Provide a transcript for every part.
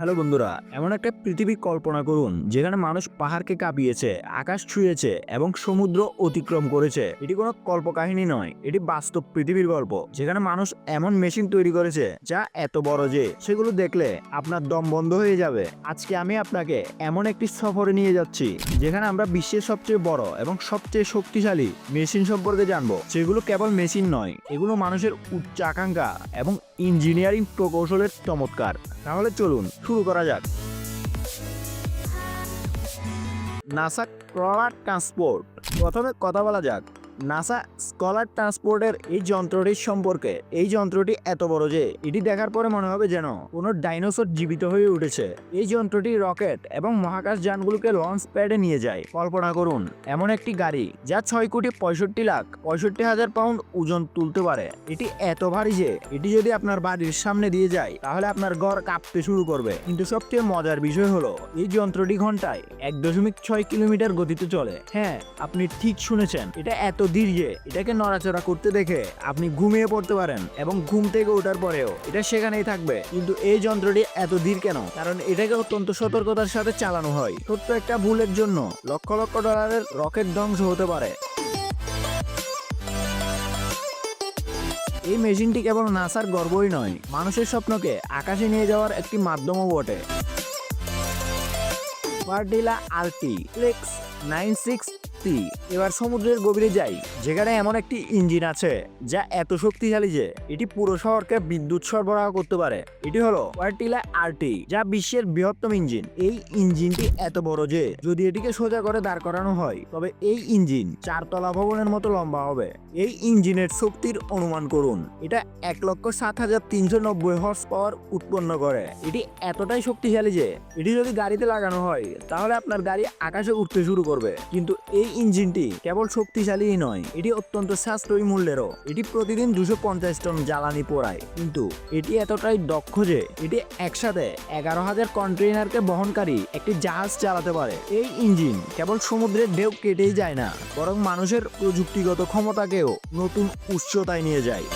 Hello বন্ধুরা, এমন একটা পৃথিবী কল্পনা করুন, যেখানে মানুষ পাহাড়কে কাঁপিয়েছে, আকাশ ছুঁয়েছে এবং সমুদ্র অতিক্রম করেছে। এটি কোনো কল্পকাহিনী নয়, এটি বাস্তব পৃথিবীর গল্প, যেখানে মানুষ এমন মেশিন তৈরি করেছে, যা এত বড় যে সেগুলো দেখলে আপনার দম বন্ধ হয়ে যাবে। আজকে আমি আপনাকে এমন একটি সফরে নিয়ে যাচ্ছি, যেখানে আমরা বিশ্বের সবচেয়ে বড় এবং সবচেয়ে শক্তিশালী মেশিন সম্পর্কে জানব। সেগুলো কেবল মেশিন নয়, এগুলো মানুষের উচ্চ আকাঙ্ক্ষা এবং ইঞ্জিনিয়ারিং প্রকৌশলের চমৎকার। তাহলে চলুন শুরু করা যাক। NASA crawler transport. প্রথমে কথা বলা যাক। নাসা স্কলার ট্রান্সপোর্টের এই যন্ত্রটির সম্পর্কে। এই যন্ত্রটি এত বড় যে, এটি দেখার পরে মনে হবে যেন কোনো ডাইনোসর জীবিত হয়ে উঠেছে। এই যন্ত্রটি রকেট এবং মহাকাশ যানগুলোকে লঞ্চ প্যাডে নিয়ে যায়। কল্পনা করুন, এমন একটি গাড়ি যা ছয় কোটি পঁয়ষট্টি লাখ পঁয়ষট্টি হাজার পাউন্ড ওজন তুলতে পারে। এটি এত ভারী যে, এটি যদি আপনার বাড়ির সামনে দিয়ে যায়, তাহলে আপনার ঘর কাঁপতে শুরু করবে। কিন্তু সবচেয়ে মজার বিষয় হলো, এই যন্ত্রটি ঘন্টায় এক দশমিক ছয় কিলোমিটার গতিতে চলে। হ্যাঁ আপনি ঠিক শুনেছেন, এটা এত ধীর যে এটাকে নড়াচড়া করতে দেখে আপনি ঘুমিয়ে পড়তে পারেন এবং ঘুম থেকে ওঠার পরেও এটা সেখানেই থাকবে। কিন্তু এই যন্ত্রটি এত ধীর কেন? কারণ এটাকে অত্যন্ত সতর্কতার সাথে চালানো হয়। ছোট্ট একটা ভুলের জন্য লক্ষ লক্ষ ডলারের রকেট ধ্বংস হতে পারে। এই মেশিনটি কেবল নাসার গর্বই নয়, মানুষের স্বপ্নকে আকাশে নিয়ে যাওয়ার একটি মাধ্যমও বটে। পার্টিলা আলটি ফ্লেক্স নাইন সিক্স টি এবার সমুদ্রের গভীরে যাই, যেখানে এমন একটি ইঞ্জিন আছে, যা এত শক্তিশালী যে এটি পুরো শহরকে বিদ্যুৎ সরবরাহ করতে পারে। এটি হলো পার্টিলা আরটি যা বিশ্বের বৃহত্তম ইঞ্জিন। এই ইঞ্জিনটি এত বড় যে, যদি এটিকে সোজা করে দাঁড় করানো হয়, তবে এই ইঞ্জিন চারতলা ভবনের মতো লম্বা হবে। এই ইঞ্জিনের শক্তির অনুমান করুন, এটা এক লক্ষ সাত হাজার তিনশো নব্বই হর্স পাওয়ার উৎপন্ন করে। এটি এতটাই শক্তিশালী যে, এটি যদি গাড়িতে লাগানো হয়, তাহলে আপনার গাড়ি আকাশে উঠতে শুরু করবে। কিন্তু এই ইঞ্জিনটি কেবল শক্তিশালীই নয়, এটি অত্যন্ত সাশ্রয়ী মূল্যেরও। এটি প্রতিদিন দুশো পঞ্চাশ টন জ্বালানি পোড়ায়। কিন্তু এটি এতটাই দক্ষ যে এটি একসাথে এগারো হাজার কন্টেইনারকে বহনকারী একটি জাহাজ চালাতে পারে। এই ইঞ্জিন কেবল সমুদ্রের ঢেউ কেটেই যায় না, বরং মানুষের প্রযুক্তিগত ক্ষমতাকেও নতুন উচ্চতায় নিয়ে যায়।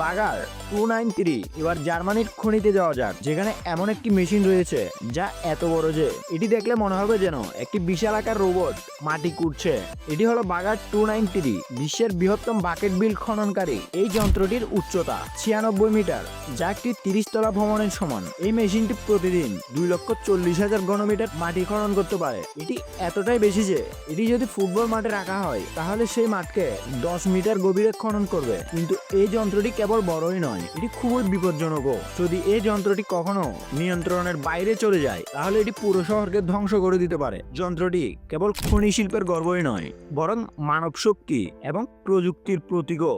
বাগার টু নাইন থ্রি, এবার জার্মানির খনিতে যাওয়া যাক, যেখানে এমন একটি মেশিন রয়েছে যা এত বড় যে এটি দেখলে মনে হবে যেন একটি বিশাল আকার রোবট মাটি কুটছে এটি হলো বাগার টু নাইন থ্রি, বিশ্বের বৃহত্তম বাকেট বিল খননকারী। এই যন্ত্রটির উচ্চতা ছিয়ানব্বই মিটার, যা একটি তিরিশ তলা ভ্রমণের সমান। এই মেশিনটি প্রতিদিন দুই লক্ষ চল্লিশ হাজার ঘনমিটার মাটি খনন করতে পারে। এটি এতটাই বেশি যে এটি যদি ফুটবল মাঠে রাখা হয়, তাহলে সেই মাঠকে দশ মিটার গভীরে খনন করবে। কিন্তু এই যন্ত্রটি কেবল বড়ই নয়, এটি খুবই বিপজ্জনকও। যদি এই যন্ত্রটি কখনো নিয়ন্ত্রণের বাইরে চলে যায়, তাহলে এটি পুরো শহরকে ধ্বংস করে দিতে পারে। যন্ত্রটি কেবল খনি শিল্পের গর্বই নয়, বরং মানব শক্তি এবং প্রযুক্তির প্রতীকও।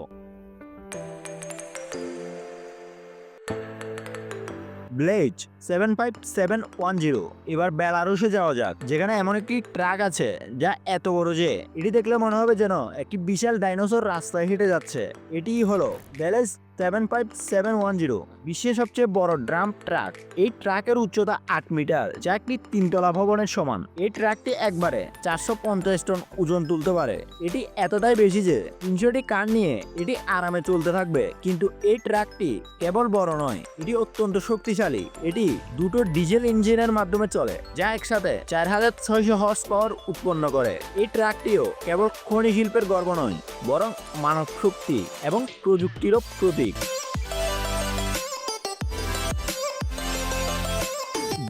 BelAZ seven five seven one zero এবার বেলারুসে যাওয়া যাক, যেখানে এমন একটি ট্রাক আছে যা এত বড় যে, এটি দেখলে মনে হবে যেন একটি বিশাল ডাইনোসর রাস্তায় হেঁটে যাচ্ছে। এটি হলো BelAZ seven five seven one zero বিশ্বের সবচেয়ে বড় ড্রাম ট্রাক। এই ট্রাকের উচ্চতা আট মিটার, যা একটি তিনতলা ভবনের সমান। এই ট্রাকটি একবারে চারশো পঞ্চাশ টন ওজন তুলতে পারে। এটি এতটাই বেশি যে তিনশোটি কার নিয়ে এটি আরামে চলতে থাকবে। কিন্তু এই ট্রাকটি কেবল বড় নয়, এটি অত্যন্ত শক্তিশালী। এটি দুটো ডিজেল ইঞ্জিনের মাধ্যমে চলে, যা একসাথে চার হাজার ছয়শো হর্স পাওয়ার উৎপন্ন করে। এই ট্রাকটিও কেবল খনি শিল্পের গর্ব নয় বরং মানব শক্তি এবং প্রযুক্তিরও প্রতীক।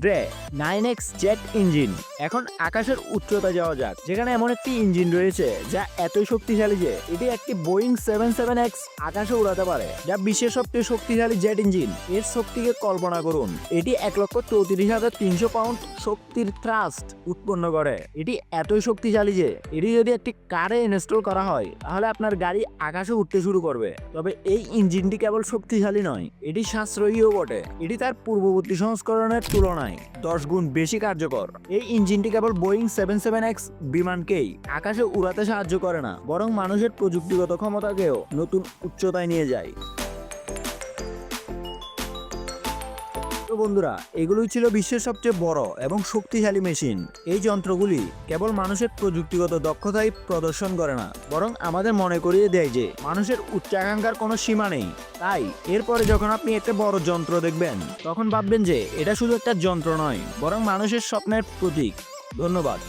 ড্রে নাইন এক্স জেট ইঞ্জিন এখন আকাশের উচ্চতা যাওয়া যাক, যেখানে এমন একটি ইঞ্জিন রয়েছে যা এতই শক্তিশালী যে এটি একটি বোয়িং সেভেন সেভেন এক্স আকাশে উড়াতে পারে, যা বিশ্বের সবচেয়ে শক্তিশালী জেট ইঞ্জিন এর শক্তিকে কল্পনা করুন, এটি এক লক্ষ চৌত্রিশ হাজার তিনশো পাউন্ড শক্তির থ্রাস্ট উৎপন্ন করে। এটি এতই শক্তিশালী যে এটি যদি একটি কারে ইনস্টল করা হয়, তাহলে আপনার গাড়ি আকাশে উঠতে শুরু করবে। তবে এই ইঞ্জিনটি কেবল শক্তিশালী নয়, এটি সাশ্রয়ীও বটে। এটি তার পূর্ববর্তী সংস্করণের তুলনায় দশ গুণ বেশি কার্যকর। এই ইঞ্জিনটি কেবল বোয়িং সেভেন সেভেন এক্স বিমানকেই আকাশে উড়াতে সাহায্য করে না, বরং মানুষের প্রযুক্তিগত ক্ষমতাকেও নতুন উচ্চতায় নিয়ে যায়। তো বন্ধুরা, এগুলোই ছিল বিশ্বের সবচেয়ে বড় এবং শক্তিশালী মেশিন। এই যন্ত্রগুলি কেবল মানুষের প্রযুক্তিগত দক্ষতাই প্রদর্শন করে না, বরং আমাদের মনে করিয়ে দেয় যে মানুষের উচ্চাকাঙ্ক্ষার কোনো সীমা নেই। তাই, এরপরে যখন আপনি এতে বড় যন্ত্র দেখবেন, তখন ভাববেন যে এটা শুধু একটা যন্ত্র নয়, বরং মানুষের স্বপ্নের প্রতীক। ধন্যবাদ।